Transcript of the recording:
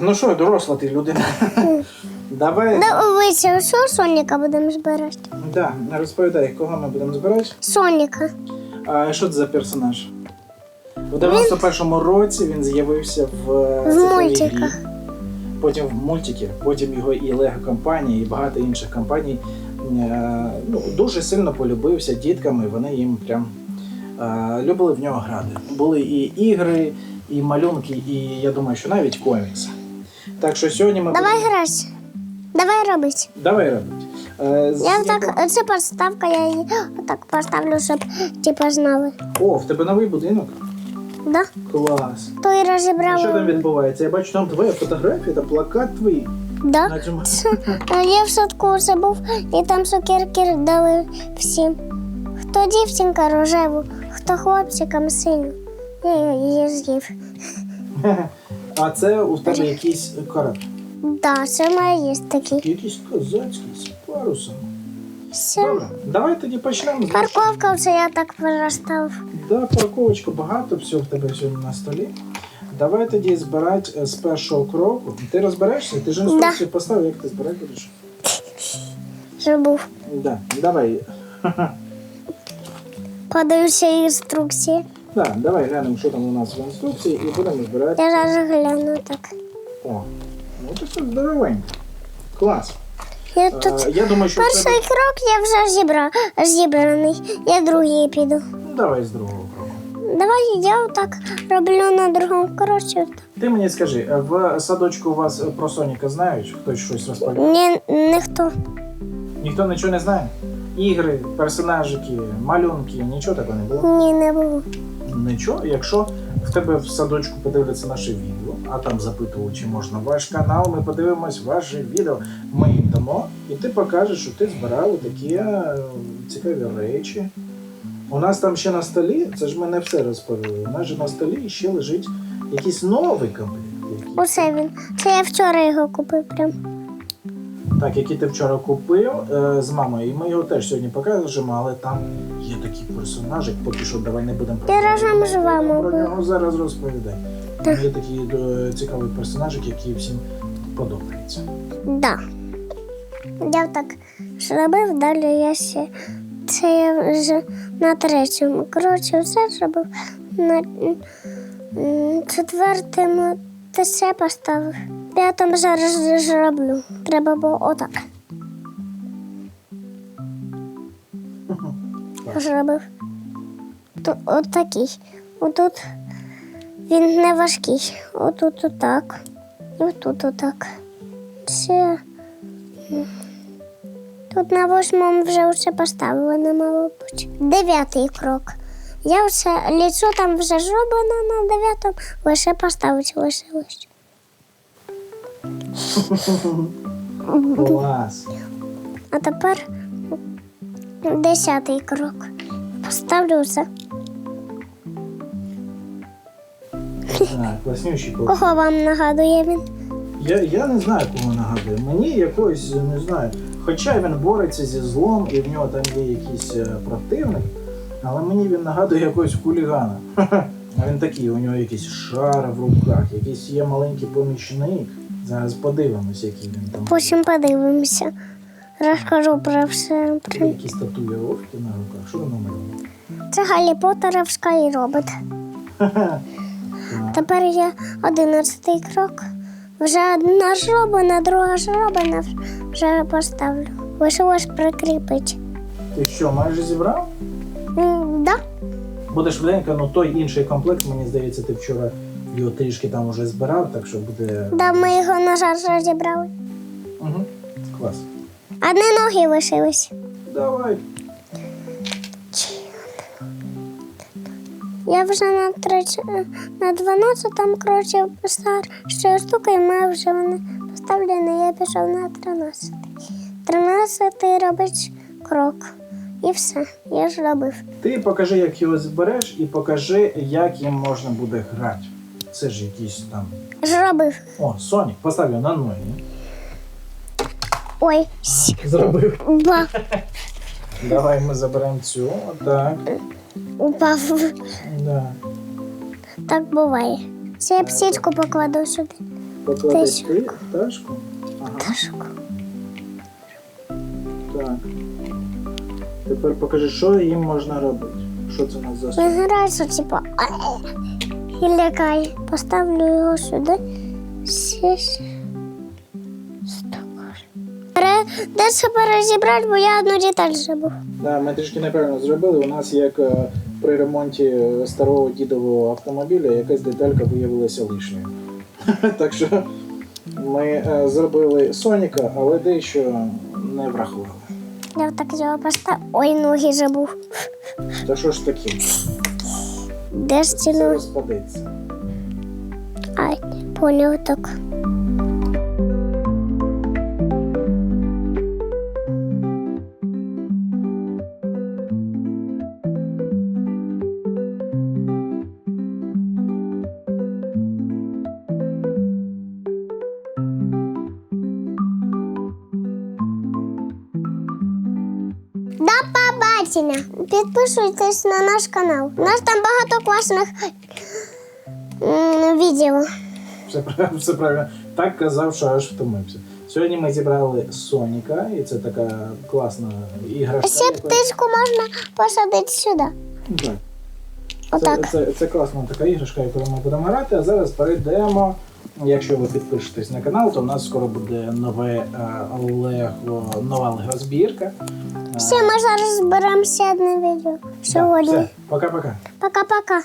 Ну що, доросла ти людина. Давай. Дивися, що Соніка будемо збирати? Да, розповідай, кого ми будемо збирати. Соніка. А що це за персонаж? У 91-му році він з'явився в, В цифровій мультиках. потім в мультики, потім його і Лего компанія, і багато інших компаній е, ну, дуже сильно полюбився дітками. Вони їм прям е, любили в нього грати. Були і ігри, і малюнки, і я думаю, що навіть комікси. Так що сьогодні ми Давай будемо- грати. Давай робити. Давай робити. Е, з Я якого- так, це подставка, я її так поставлю, щоб типа знали. О, в тебе новий будинок? Да? Клас. То і А що там розібрали. відбувається? Я бачу, там твоя фотографія та плакат твій. Да? На цьому... А Я в садку вже був, і там цукерки дали всім. Хто дівчинка рожеву, хто хлопчикам синю. Я її з'їв. А це у тебе якийсь корабель. Да, це має є такі. Якийсь козацький з парусом. Все. Добре, давай тоді почнемо. Парковка вже я так виростав. Да, парковочку, багато всього в тебе сьогодні на столі. Давай тоді збирати е, з першого кроку. Ти розберешся? Ти ж інструкцію поставив, як ти збирати будеш? Вже був. Да, давай. Подаюся інструкції. Да, давай глянемо, що там у нас в інструкції, і будемо збирати. Я зараз гляну так. О, ну ти все здоровенько. Клас. Я тут Е, я думаю, що в перший тебе... крок я вже зібра... зібраний. Я другий піду. Ну, давай з другого кроку. Давай я так роблю на другому кроці. Ти мені скажи, е, в садочку у вас е, про Соніка знають? Хтось щось розповідає? Ні, ніхто. Ніхто нічого не знає? Ігри, персонажики, малюнки, нічого такого не було? Ні, не було. Нічого. Якщо в тебе в садочку подивляться наше відео, а там запитували, чи можна ваш канал, ми подивимось ваше відео, ми їм дамо, і ти покажеш, що ти збирав такі е, цікаві речі. У нас там ще на столі, це ж ми не все розповіли. У нас же на столі ще лежить якийсь новий комплект. який- Оце він. Це я вчора його купив прям. Так, який ти вчора купив е, з мамою, і ми його теж сьогодні покажемо, але там є такий персонажик, поки що давай не будемо Я разом з вами про був. нього зараз розповідай. Там Так. є такий е, цікавий персонажик, який всім подобається. Да. Я так зробив, далі я ще. Це я вже на третьому кроці все зробив. На м, четвертому ти ще поставив. П'ятому зараз зроблю. Треба було отак. Зробив. Тут отакий. Отут він не важкий. Отут отак. І отут отак. Це. Тут на восьмому вже все поставлено, мабуть. Дев'ятий крок. Я все лічу там вже зроблено на дев'ятому, лише поставити лишилось. Клас! А тепер десятий крок. Поставлю все. Так, класнющий був. Кого вам нагадує він? Я, я не знаю, кому нагадує. Мені якось не знаю. Хоча він бореться зі злом і в нього там є якийсь е, противник, але мені він нагадує якогось хулігана. А він такий, у нього якийсь шар в руках, якийсь є маленький помічник. Зараз подивимось, який він там. Потім подивимося. Розкажу про все. Про- Якісь татуїровки на руках. Що він намалював? Це Гаррі Поттеровська і робот. Тепер є одинадцятий крок. Вже одна зроблена, друга зроблена, вже поставлю. Лишилось прикріпити. Ти що, майже зібрав? М? Буде швиденько, ну той інший комплект, мені здається, ти вчора його трішки там уже збирав, так що буде. Да, ми його, на жаль, розібрали. Угу. Клас. Одні ноги лишились. Давай. Я вже на, треч... на 12 кроці писав, що штука і маю вже вони поставлені, я пішов на 13. 13 робить крок. І все, я ж робив. Ти покажи, як його збереш, і покажи, як їм можна буде грати. Це ж якийсь там. Зробив. О, Сонік, постав його на ноги. Ой, Зробив. ба, Давай ми заберемо цю. Так. упав. Да. Так буває. Це я птичку покладу сюди. покладеш ти пташку. Ага, Пташку. так. Тепер покажи, що їм можна робити. Що це у нас за сон? Типу, і лякає. Поставлю його сюди. Сісь. Де себе розібрати, бо я одну деталь забув. Да, ми трішки неправильно зробили. У нас як е, при ремонті старого дідового автомобіля якась деталька виявилася лишньою. так що ми е, зробили Соніка, але дещо не врахували. Я так його поставив. Ой, ноги забув. Та що ж таке? Де ж ці ноги? розпадеться. Ай, поняв так. До побачення! Підписуйтесь на наш канал. У нас там багато класних відео. Все, прав- все правильно. Так казав, що аж втомився. Сьогодні ми зібрали Соніка, і це така класна іграшка. Ще птичку можна посадити сюди. Так. Це, це, це класна така іграшка, яку ми будемо грати. А зараз перейдемо. Якщо ви підпишетесь на канал, то у нас скоро буде нове е, Лего, нова лего-збірка. Все, ми зараз зберемося одне відео. Сьогодні. все, Пока-пока. Пока-пока.